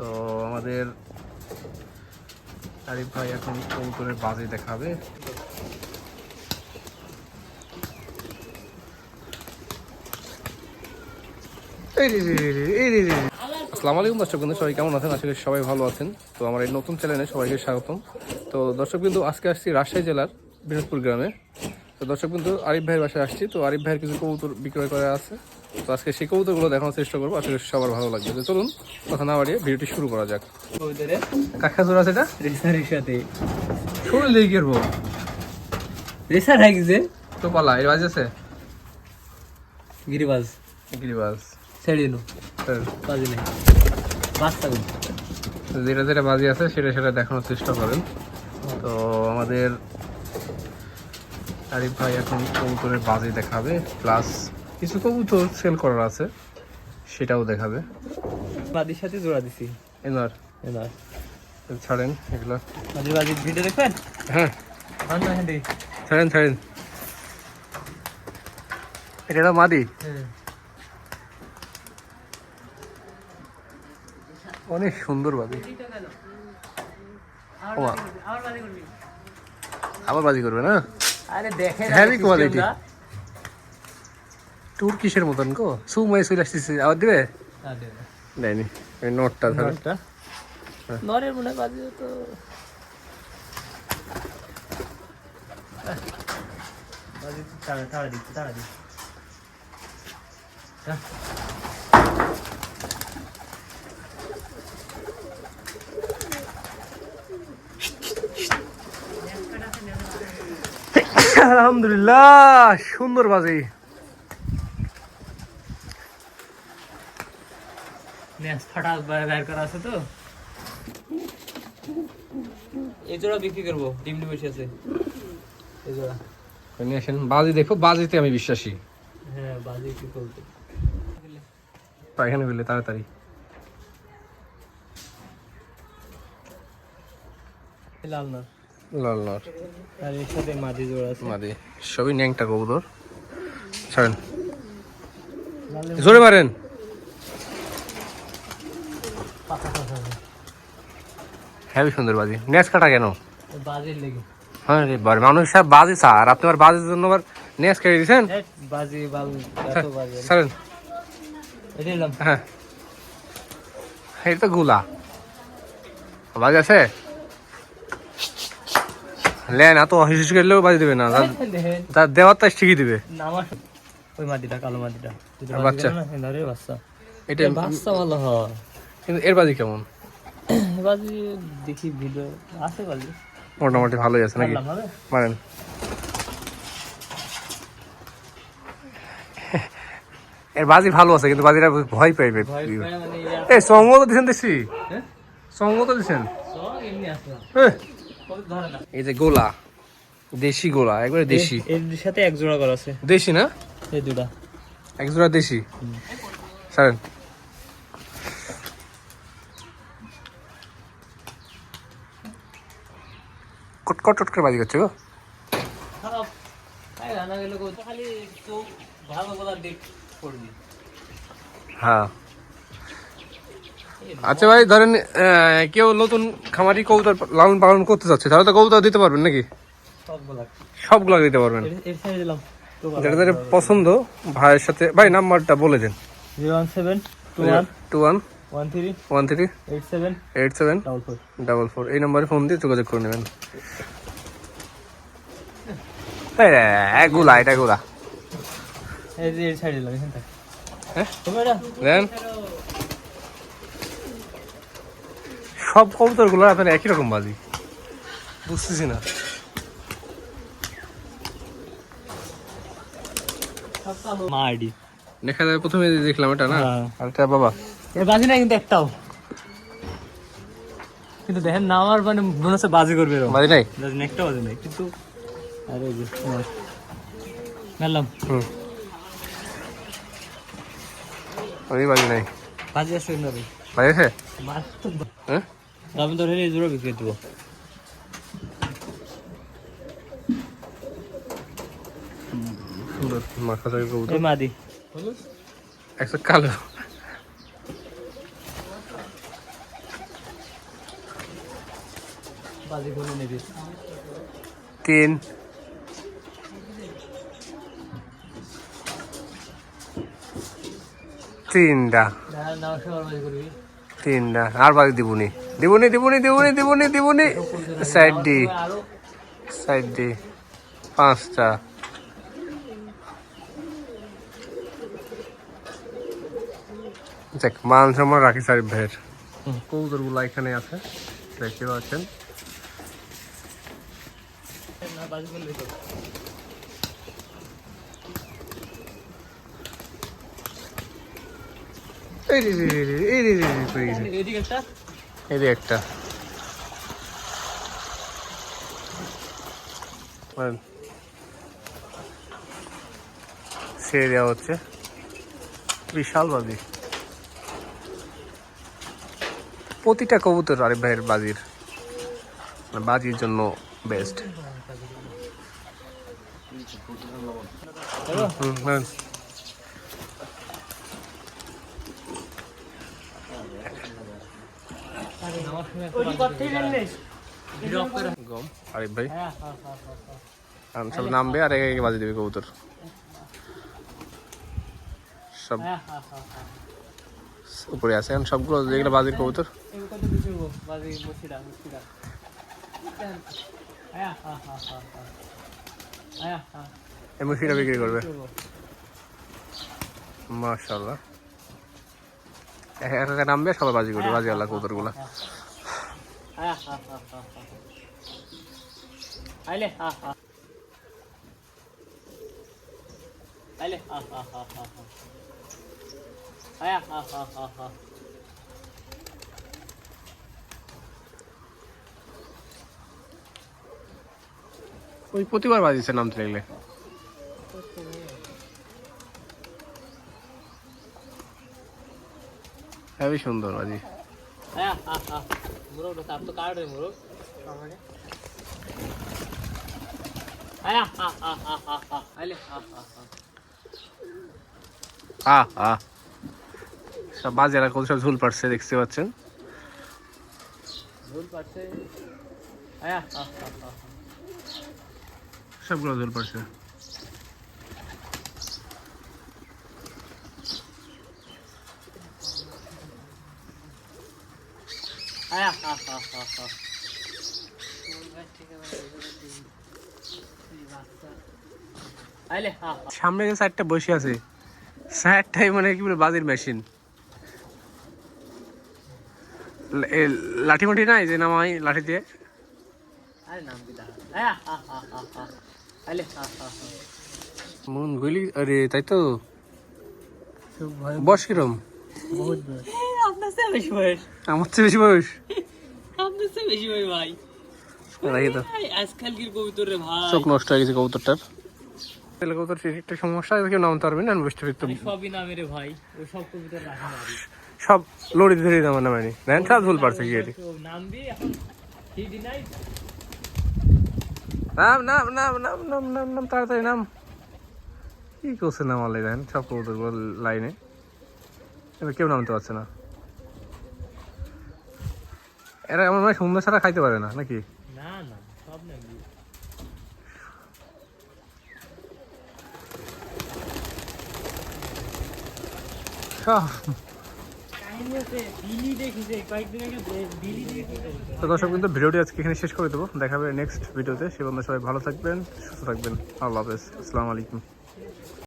তো আমাদের আরিফ ভাই এখন কবুতরের বাজি দেখাবে। আসসালামু আলাইকুম দর্শক বিন্দু সবাই কেমন আছেন? করি সবাই ভালো আছেন। তো আমার এই নতুন চ্যানেলে সবাইকে স্বাগতম। তো দর্শক বিন্দু আজকে আসছি রাজশাহী জেলার বিনোদপুর গ্রামে। তো দর্শক বিন্দু আরিফ ভাইয়ের বাসায় আসছি। তো আরিফ ভাইয়ের কিছু কবুতর বিক্রয় করা আছে। তো আজকে সেই কবুতরগুলো দেখানোর চেষ্টা করব। আশা করি সবার ভালো লাগবে। তো চলুন কথা না বাড়িয়ে ভিডিওটি শুরু করা যাক। ওদের কাকা জোর আছে এটা? রেসারের সাথে লেগে রেসার হয়ে তো পালা এর বাজি আছে? গিরিবাজ। গিরিবাজ। ছেড়ে দিল বাজি নেই। যেটা যেটা বাজি আছে সেটা সেটা দেখানোর চেষ্টা করেন। তো আমাদের আরিফ ভাই এখন কবুতরের বাজি দেখাবে প্লাস কিছু কবুতর সেল করার আছে সেটাও দেখাবে। বাদির সাথে জোড়া দিছি। এনার। এনার। ছাড়েন এগুলো। বাজি বাজি ভিডিও দেখবেন? হ্যাঁ। হ্যাঁ হ্যাঁ ছাড়েন ছাড়েন। এটা মাদি। হ্যাঁ। অনেক সুন্দর বাদি আবার বাজি করবে না? আরে দেখে Heavy quality. টুর কিসের মতন গো? সুমাই চলে আসতেছে। আবার দিবে? দেয়নি। ওই নোটটা ধরো। নরের মনে হয় বাজি তো। আলহামদুলিল্লাহ সুন্দর বাজি। ফাটা বের করা আছে তো? এই জোড়া বিক্রি করব ডিম ডিম বসে আছে। এই জোড়া। আসেন বাজি দেখো বাজিতে আমি বিশ্বাসী। হ্যাঁ বাজি কি করতে পায়খানা ফেলে তাড়াতাড়ি। লাল না লাল নট আর এর সাথে মাঝি জোড়া আছে। মাদি সবই ন্যাংটা কবুতর ছাড়েন। জোরে মারেন। হেবি সুন্দর বাজি। কাটা কেন? বাজির লেগে। হ্যাঁ রে বারে মানুষ সব বাজি স্যার আপনি আবার বাজির জন্য আবার কেটে দিয়েছেন? বাজি ছাড়েন হ্যাঁ। এটা তো গুলা। বাজি আছে? লেন এত হিসিস করলেও বাজি দেবে না। তার- দেওয়ার তাই ঠিকই দিবে। ওই মাটিটা কালো মাটিটা। বাচ্চা? রে বাচ্চা। এটা বাচ্চা ভালো হয়। কিন্তু এর বাজি কেমন? বাজি দেখি ভিডিও আছে বাজি। মোটামুটি ভালোই আছে নাকি? মারেন। এর বাজি ভালো আছে কিন্তু বাজিটা ভয় পাইবে মানে এই সঙ্গ তো দিচ্ছেন দেখছি। হ্যাঁ? সঙ্গ তো দিচ্ছেন সব এমনি আসলাম এহ, কবে ধরে না? এই যে গোলা দেশি গোলা একবারে দেশি। এর সাথে এক জোড়া করা আছে। দেশি না? এই দুটা। এক জোড়া দেশি। সারেন। কট কট কট করে বাজি করছে গো। হ্যাঁ। আচ্ছা ভাই ধরেন কেউ নতুন খামারি কবুতর লালন পালন করতে চাচ্ছে তাহলে তো কবুতর দিতে পারবেন নাকি? সব সবগুলো দিতে পারবেন। যেটা যেটা পছন্দ ভাইয়ের সাথে ভাই নাম্বারটা বলে দিন। Zero one seven two one. Two one. One three one three eight seven eight seven double four double four এই নাম্বারে ফোন দিয়ে যোগাযোগ করে নেবেন। এই রে, এগুলা এটা এগুলা। এই যে এর সাইড দিলাম হ্যাঁ? দেন। সব কবুতরগুলো আপনার একই রকম বাজি। বুঝতেছি না। দেখা যাবে প্রথমে দেখলাম এটা না? হ্যাঁ। আর এটা বাবা। বাজি না কিন্তু একটাও। কিন্তু দেখেন না আমার মানে মনে হচ্ছে বাজি করবে এরকম। বাজি নাই? বাজি একটা বাজি নেই কিন্তু আরে এই যে মেলাম হুম। ওই বাজি নাই। বাজি আসবে না রে বাজি আছে? হ্যাঁ? আমি ধরে এই জোড়া বিক্রি দেবো কবুতর। এই মাদি। একটা কালো বাজি করে নেবে তিন। তিনটা। তিনটা। আর দিবনি। দিবনি দিবনি দিবনি দিবনি দিবনি। সাইড ডি। আরও সাইড ডি। পাঁচটা। দেখ মান সম্মান রাখি সারিফ ভাইয়ের। কৌদরগুলো এখানে আছে। দেখতে পাচ্ছেন। আসবেন দেওয়া হচ্ছে। বিশাল বাজি। প্রতিটা কবুতর আরিফ ভাইয়ের বাজির মানে বাজির জন্য বেস্ট গম, আরিফ ভাই। আনসাল নামবে আর একে বাজি দিবে কবুতর। সব উপরে আছে, এখন সবগুলো যেগুলো বাজির কবুতর। বাজি এমন সেটা বিক্রি করবে। মাশাল্লাহ এক একা নামবে, সবাই বাজি করবে বাজি আল্লাহ আইলে হ্যাঁ হ্যাঁ হ্যাঁ হ্যাঁ হ্যাঁ হ্যাঁ ওই প্রতিবার বাজিছে নাম লাগলে হ্যাঁ সুন্দর বাজি। সব বাজেরা কোন সব ঝুল পারছে দেখতে পাচ্ছেন? ঝুল পারছে আয়া আহ সবগুলো ঝুল পাড়ছে। সামনে যে সাইডটা বসে আছে সাইডটাই মানে কি বলে, বাজির মেশিন লাঠি মাঠি নাই যে নামাই লাঠি দিয়ে আরে নাম মন গলি আরে তাই তো? বয়স কিরম? আপনার চেয়ে বেশি বয়স। আমার চেয়ে বেশি বয়স? আপনার চেয়ে বেশি ভাই। চোখ নষ্ট হয়ে গেছে কবুতরটার। তাহলে কবুতর একটা সমস্যা কেউ নামতে পারবে না বুঝতে পারতো সবই নামে রে ভাই। সব কবিতর লড়ি ধরে নামা নামানি ভুল পারছে কি এটি? নাম দিয়ে এখন ঠিক নাই। নাম নাম নাম নাম নাম নাম নাম তাড়াতাড়ি নাম। কি করছে নাম আলাই দেন? সব কবুতর লাইনে এবার কেউ নামতে পারছে না। এরা এমন মানে সুন্দর ছাড়া খাইতে পারে না নাকি? না না সব নাম দিয়ে তো দর্শক কিন্তু ভিডিওটি আজকে এখানে শেষ করে দেবো। দেখাবে নেক্সট ভিডিওতে। সে বন্ধু সবাই ভালো থাকবেন, সুস্থ থাকবেন। আল্লাহ হাফেজ। আসসালামু আলাইকুম।